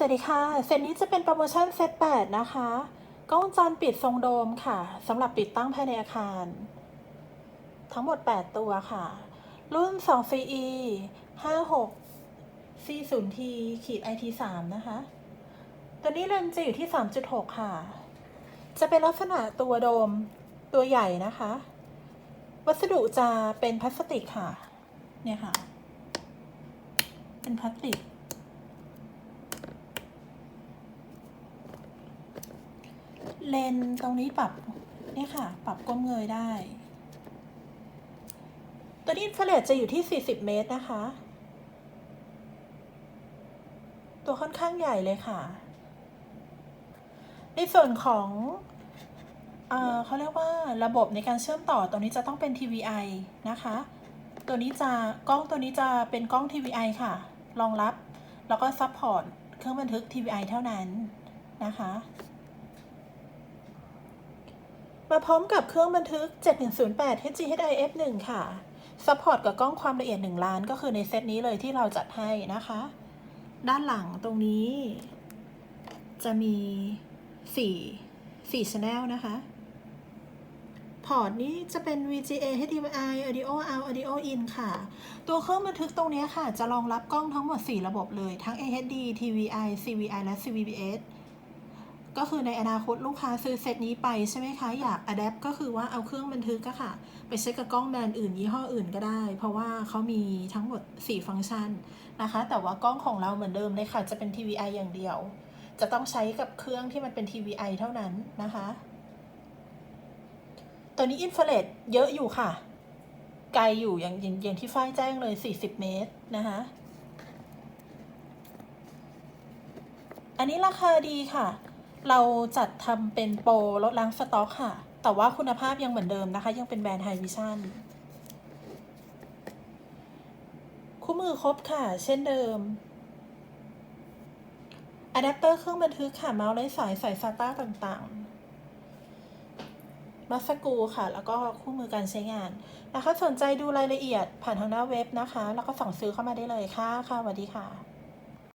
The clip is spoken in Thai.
สวัสดีค่ะ เซตนี้จะเป็นโปรโมชั่นเซต8นะคะ กล้องจรปิดทรงโดมค่ะสำหรับติดตั้งภายในอาคาร ทั้งหมด 8 ตัวค่ะ รุ่น 2 CE 56 40T ขีด IT 3 นะคะ ตัวนี้เลนส์จะอยู่ที่ 3.6 ค่ะ จะเป็นลักษณะตัวโดมตัวใหญ่นะคะ วัสดุจะเป็นพลาสติกค่ะ เนี่ยค่ะ เป็นพลาสติก เลนตรงนี้ปรับเนี่ยค่ะ ปรับก้มเงยได้ ตัวนี้อินฟราเรดจะอยู่ที่ 40 เมตรนะคะ ตัวค่อนข้างใหญ่เลยค่ะ ในส่วนของเอเขาเรียกว่าระบบในการเชื่อมต่อตัวนี้จะต้องเป็น TVI นะคะ ตัวนี้จะกล้องตัวนี้จะเป็นกล้อง TVI ค่ะ รองรับแล้วก็ซัพพอร์ตเครื่องบันทึก TVI เท่านั้นนะคะ มาพร้อมกับเครื่องบันทึก 7108 HGHI F1 ค่ะซัพพอร์ตกับกล้องความละเอียด 1 ล้านก็คือในเซตนี้เลยที่เราจัดให้นะคะ ด้านหลังตรงนี้ จะมี 4 4 channel นะคะ พอร์ตนี้จะเป็น VGA HDMI Audio Out Audio In ค่ะ ตัวเครื่องบันทึกตรงนี้ค่ะ จะรองรับกล้องทั้งหมด 4 ระบบเลยทั้ง AHD TVI CVI และ CVBS ก็คือในอนาคตลูกค้าซื้อเซตนี้ไปใช่ไหมคะอยาก adapt ก็คือว่าเอาเครื่องบันทึกก็ค่ะ ไปใช้กับกล้องแบรนด์อื่นยี่ห้ออื่นก็ได้ เพราะว่าเขามีทั้งหมด 4 ฟังก์ชันนะคะ แต่ว่ากล้องของเราเหมือนเดิมเลยค่ะ จะเป็น TVI อย่างเดียว จะต้องใช้กับเครื่องที่มันเป็น TVI เท่านั้นนะคะ ตัวนี้อินฟราเรดเยอะอยู่ค่ะ ไกลอยู่อย่างอย่างอย่างที่ฝ้ายแจ้งเลย 40 เมตรนะคะอันนี้ราคาดีค่ะ เราจัดทำเป็นโปรลดล้างสต็อกค่ะ แต่ว่าคุณภาพยังเหมือนเดิมนะคะ ยังเป็นแบรนด์ไฮวิชั่นคู่มือครบค่ะ เช่นเดิมอะแดปเตอร์เครื่องบันทึกค่ะ เมาส์ไร้สายสายซาต้าต่างๆ มัสกูค่ะ แล้วก็คู่มือการใช้งานนะคะสนใจดูรายละเอียดผ่านทางหน้าเว็บนะคะ แล้วก็สั่งซื้อเข้ามาได้เลยค่ะ ค่ะสวัสดีค่ะ